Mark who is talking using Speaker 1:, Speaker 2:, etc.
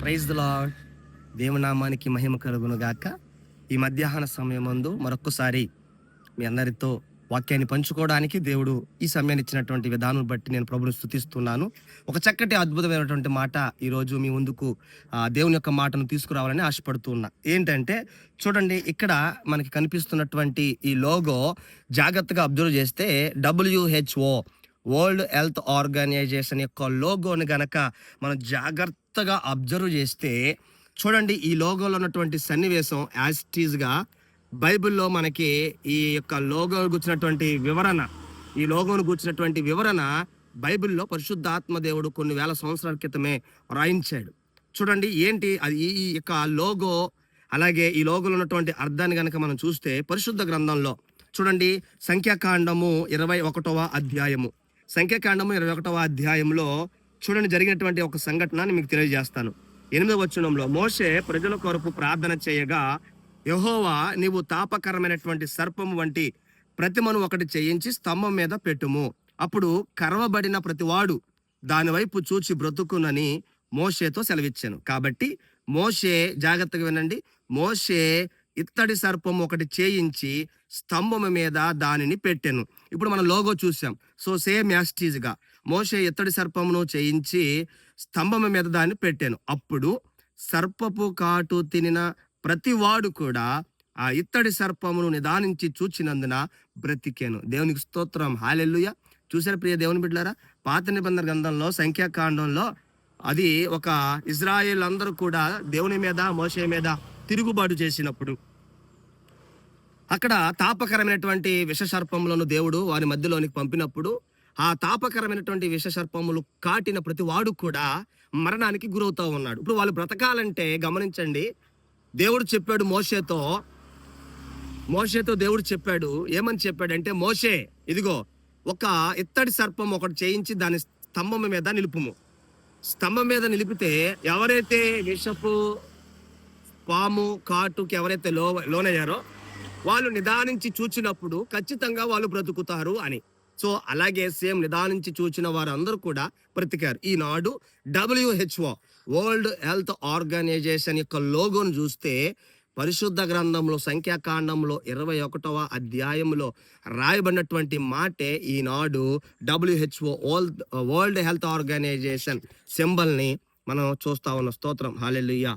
Speaker 1: Praise the lord దేవునామానికి మహిమ కలుగును గాక ఈ మధ్యాహ్న సమయమందు మరొక్కసారి మీ అందరితో వాక్యాన్ని పంచుకోవడానికి దేవుడు ఈ సమయాన్ని ఇచ్చినటువంటి విధానం బట్టి నేను ప్రభుని స్థుతిస్తున్నాను ఒక చక్కటి అద్భుతమైనటువంటి మాట ఈరోజు మీ ముందుకు ఆ, దేవుని యొక్క మాటను తీసుకురావాలని ఆశపడుతున్నా ఏంటంటే చూడండి ఇక్కడ మనకి కనిపిస్తున్నటువంటి ఈ లోగో జాగ్రత్తగా అబ్జర్వ్ చేస్తే డబ్ల్యూహెచ్ఓ వరల్డ్ హెల్త్ ఆర్గనైజేషన్ యొక్క లోగోని గనక మనం జాగ్రత్తగా అబ్జర్వ్ చేస్తే చూడండి ఈ లోగోలో ఉన్నటువంటి సన్నివేశం యాస్టీజ్గా బైబిల్లో మనకి ఈ యొక్క లోగో గుర్చినటువంటి వివరణ ఈ లోగోను గుర్చినటువంటి వివరణ బైబిల్లో పరిశుద్ధాత్మ దేవుడు కొన్ని వేల సంవత్సరాల క్రితమే రాయించాడు. చూడండి ఏంటి అది ఈ ఈ యొక్క లోగో అలాగే ఈ లోగోలో ఉన్నటువంటి అర్థాన్ని కనుక మనం చూస్తే పరిశుద్ధ గ్రంథంలో చూడండి సంఖ్యాకాండము ఇరవై ఒకటవ అధ్యాయము. సంఖ్యాకాండము ఇరవై ఒకటవ అధ్యాయంలో చూడండి జరిగినటువంటి ఒక సంఘటన మీకు తెలియజేస్తాను. ఎనిమిదవ వచనంలో మోషే ప్రజల కొరకు ప్రార్థన చేయగా యహోవా నీవు తాపకరమైనటువంటి సర్పము వంటి ప్రతిమను ఒకటి చేయించి స్తంభం మీద పెట్టుము. అప్పుడు కరవబడిన ప్రతివాడు దాని వైపు చూచి బ్రతుకునని మోషేతో సెలవిచ్చాను. కాబట్టి మోషే జాగ్రత్తగా వినండి. మోషే ఇత్తడి సర్పం ఒకటి చేయించి స్తంభం మీద దానిని పెట్టాను. ఇప్పుడు మనం లోగో చూసాం. సో సేమ్ యాస్టీజ్గా మోషే ఇత్తడి సర్పమును చేయించి స్తంభం మీద దాన్ని పెట్టాను. అప్పుడు సర్పపు కాటు తినిన ప్రతివాడు కూడా ఆ ఇత్తడి సర్పమును నిదానించి చూచినందున బ్రతికాను. దేవునికి స్తోత్రం. హాలెల్లుయ చూసారా ప్రియ దేవుని బిడ్డారా పాత నిబంధన గ్రంథంలో సంఖ్యాకాండంలో అది ఒక ఇజ్రాయేల్ అందరూ కూడా దేవుని మీద మోషే మీద తిరుగుబాటు చేసినప్పుడు అక్కడ తాపకరమైనటువంటి విషసర్పములను దేవుడు వారి మధ్యలోనికి పంపినప్పుడు ఆ తాపకరమైనటువంటి విషసర్పములు కాటిన ప్రతి వాడు కూడా మరణానికి గురవుతూ ఉన్నాడు. ఇప్పుడు వాళ్ళు బ్రతకాలంటే గమనించండి దేవుడు చెప్పాడు మోషేతో మోషేతో దేవుడు చెప్పాడు ఏమని చెప్పాడంటే మోషే ఇదిగో ఒక ఇత్తడి సర్పం ఒకటి చేయించి దాని స్తంభం మీద నిలుపుము. స్తంభం మీద నిలిపితే ఎవరైతే విషపు పాము కాటుకి ఎవరైతే లో లోనయ్యారో వాళ్ళు నిదానించి చూచినప్పుడు ఖచ్చితంగా వాళ్ళు బ్రతుకుతారు అని. సో అలాగే సేమ్ నిదానించి చూచిన వారందరూ కూడా బ్రతికారు. ఈనాడు డబ్ల్యూహెచ్ఓ వరల్డ్ హెల్త్ ఆర్గనైజేషన్ యొక్క లోగోను చూస్తే పరిశుద్ధ గ్రంథంలో సంఖ్యాకాండంలో ఇరవై ఒకటవ అధ్యాయంలో రాయబడినటువంటి మాటే ఈనాడు WHO world world health organisation సింబల్ని మనం చూస్తా ఉన్న స్తోత్రం. హాలెలుయ్యా